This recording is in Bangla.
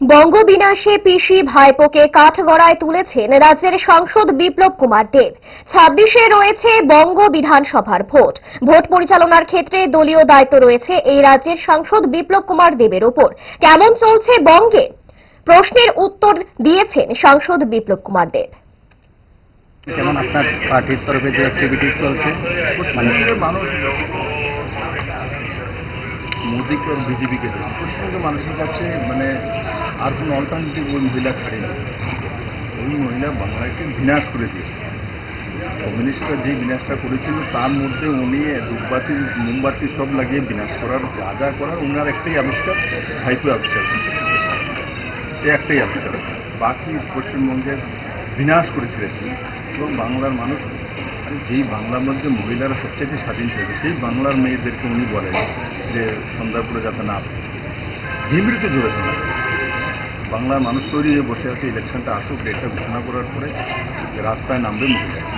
বঙ্গ বিনাশে পিসি ভাইপোকে কাঠগড়ায় তুলেছেন রাজ্যের সাংসদ বিপ্লব কুমার দেব। ছাব্বিশে রয়েছে বঙ্গ বিধানসভার ভোট। ভোট পরিচালনার ক্ষেত্রে দলীয় দায়িত্ব রয়েছে এই রাজ্যের সাংসদ বিপ্লব কুমার দেবের ওপর। কেমন চলছে বঙ্গে? প্রশ্নের উত্তর দিয়েছেন সাংসদ বিপ্লব কুমার দেব। যেমন আপনার পার্টির তরফে যে অ্যাক্টিভিটিস চলছে? মানে পশ্চিমবঙ্গের মানুষ মোদীকে বিজেপিকে পশ্চিমবঙ্গের মানুষের কাছে মানে আর কোনো অল্টারনেটিভ ওই মহিলা ছাড়েনি। ওই মহিলা বাংলাকে বিনাশ করে দিয়েছে। কমিউনিস্টরা যে বিনাশটা করেছিল, তার মধ্যে উনি ধূপবাতি মোমবাতি সব লাগিয়ে বিনাশ করার, যা যা করার ওনার একটাই আবিষ্কার ভাইপো আবিষ্কার। একটাই আবিষ্কার। বাকি পশ্চিমবঙ্গের বিনাশ করেছিলেন এবং বাংলার মানুষ যেই বাংলার মধ্যে মহিলারা সবচেয়ে স্বাধীন ছিল, সেই বাংলার মেয়েদেরকে উনি বলেন যে সন্ধ্যাপুরে যাতে না হিমড়িতে জুড়েছে না বাংলার মানুষ তৈরি হয়ে বসে আছে ইলেকশনটা আসুক এটা ঘোষণা করার পরে রাস্তায় নামবে মহিলা